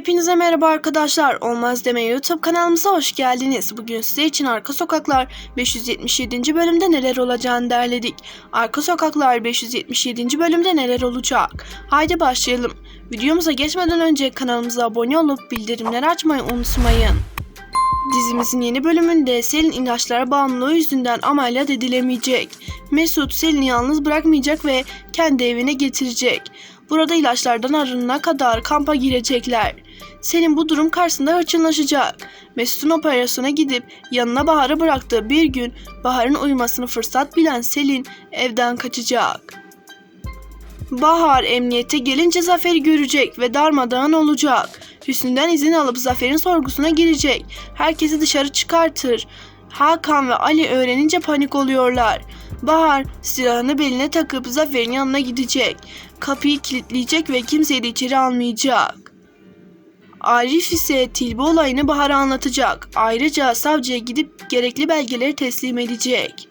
Hepinize merhaba arkadaşlar. Olmaz deme YouTube kanalımıza hoş geldiniz. Bugün size için Arka Sokaklar 577. bölümde neler olacağını derledik. Arka Sokaklar 577. bölümde neler olacak? Haydi başlayalım. Videomuza geçmeden önce kanalımıza abone olup bildirimleri açmayı unutmayın. Dizimizin yeni bölümünde Selin ilaçlara bağımlılığı yüzünden ameliyat edilemeyecek. Mesut Selin'i yalnız bırakmayacak ve kendi evine getirecek. Burada ilaçlardan arınana kadar kampa girecekler. Selin bu durum karşısında hırçınlaşacak. Mesut'un operasyona gidip yanına Bahar'ı bıraktığı bir gün Bahar'ın uyumasını fırsat bilen Selin evden kaçacak. Bahar emniyete gelince Zafer'i görecek ve darmadağın olacak. Hüsnü'den izin alıp Zafer'in sorgusuna girecek. Herkesi dışarı çıkartır. Hakan ve Ali öğrenince panik oluyorlar. Bahar silahını beline takıp Zafer'in yanına gidecek. Kapıyı kilitleyecek ve kimseyi de içeri almayacak. Arif ise Tilbe olayını Bahar'a anlatacak. Ayrıca savcıya gidip gerekli belgeleri teslim edecek.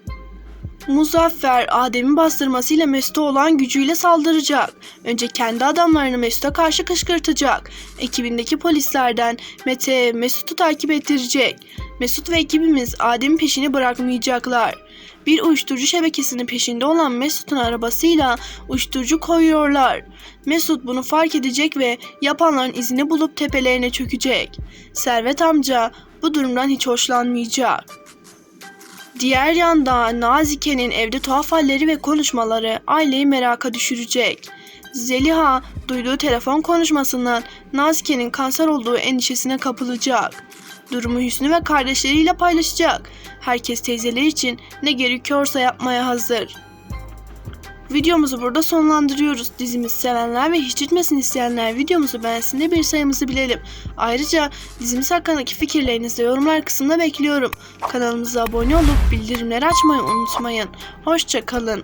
Muzaffer Adem'in bastırmasıyla Mesut'a olan gücüyle saldıracak. Önce kendi adamlarını Mesut'a karşı kışkırtacak. Ekibindeki polislerden Mete Mesut'u takip ettirecek. Mesut ve ekibimiz Adem'in peşini bırakmayacaklar. Bir uyuşturucu şebekesinin peşinde olan Mesut'un arabasıyla uyuşturucu koyuyorlar. Mesut bunu fark edecek ve yapanların izini bulup tepelerine çökecek. Servet amca bu durumdan hiç hoşlanmayacak. Diğer yanda Nazike'nin evde tuhaf halleri ve konuşmaları aileyi meraka düşürecek. Zeliha duyduğu telefon konuşmasından Nazike'nin kanser olduğu endişesine kapılacak. Durumu Hüsnü ve kardeşleriyle paylaşacak. Herkes teyzeleri için ne gerekiyorsa yapmaya hazır. Videomuzu burada sonlandırıyoruz. Dizimizi sevenler ve hiç bitmesini isteyenler videomuzu beğensin de bir sayımızı bilelim. Ayrıca dizimiz hakkındaki fikirlerinizi de yorumlar kısmında bekliyorum. Kanalımıza abone olup bildirimleri açmayı unutmayın. Hoşça kalın.